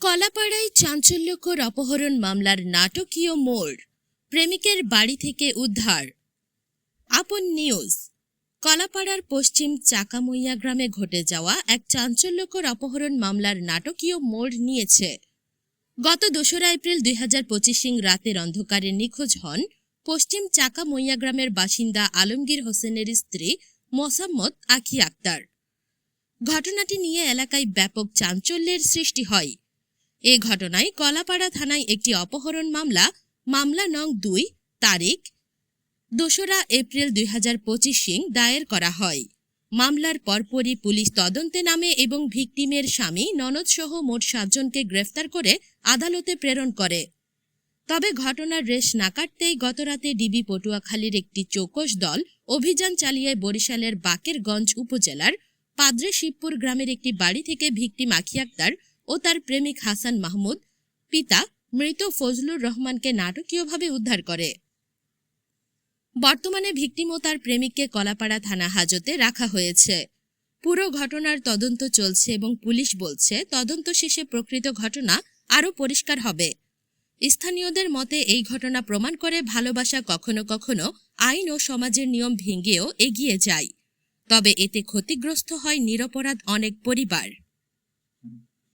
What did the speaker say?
কলাপাড়ায় চাঞ্চল্যকর অপহরণ মামলার নাটকীয় মোড়, প্রেমিকের বাড়ি থেকে উদ্ধার। আপন নিউজ, কলাপাড়ার পশ্চিম চাকামইয়া গ্রামে ঘটে যাওয়া এক চাঞ্চল্যকর অপহরণ মামলার নাটকীয় মোড় নিয়েছে। গত দোসরা এপ্রিল দুই হাজার পঁচিশ রাতের অন্ধকারে নিখোঁজ হন পশ্চিম চাকামইয়া গ্রামের বাসিন্দা আলমগীর হোসেনের স্ত্রী মোসাম্মদ আখি আক্তার। ঘটনাটি নিয়ে এলাকায় ব্যাপক চাঞ্চল্যের সৃষ্টি হয়। এ ঘটনায় কলাপাড়া থানায় একটি অপহরণ মামলা মামলা নং দুই, তারিখ দোসরা এপ্রিল দুই হাজার পঁচিশ সিং দায়ের করা হয়। মামলার পরপরই পুলিশ তদন্তে নামে এবং ভিকটিমের স্বামী ননদ সহ মোট সাতজনকে গ্রেফতার করে আদালতে প্রেরণ করে। তবে ঘটনার রেশ না কাটতেই গতরাতে ডিবি পটুয়াখালীর একটি চৌকস দল অভিযান চালিয়ে বরিশালের বাকেরগঞ্জ উপজেলার পাদ্রে শিবপুর গ্রামের একটি বাড়ি থেকে ভিকটিম আখি আক্তার ও তার প্রেমিক হাসান মাহমুদ, পিতা মৃত ফজলুর রহমানকে নাটকীয়ভাবে উদ্ধার করে। বর্তমানে ভিকটিম ও তার প্রেমিককে কলাপাড়া থানা হাজতে রাখা হয়েছে। পুরো ঘটনার তদন্ত চলছে এবং পুলিশ বলছে, তদন্ত শেষে প্রকৃত ঘটনা আরও পরিষ্কার হবে। স্থানীয়দের মতে, এই ঘটনা প্রমাণ করে ভালোবাসা কখনো কখনো আইন ও সমাজের নিয়ম ভেঙেও এগিয়ে যায়। তবে এতে ক্ষতিগ্রস্ত হয় নিরপরাধ অনেক পরিবার।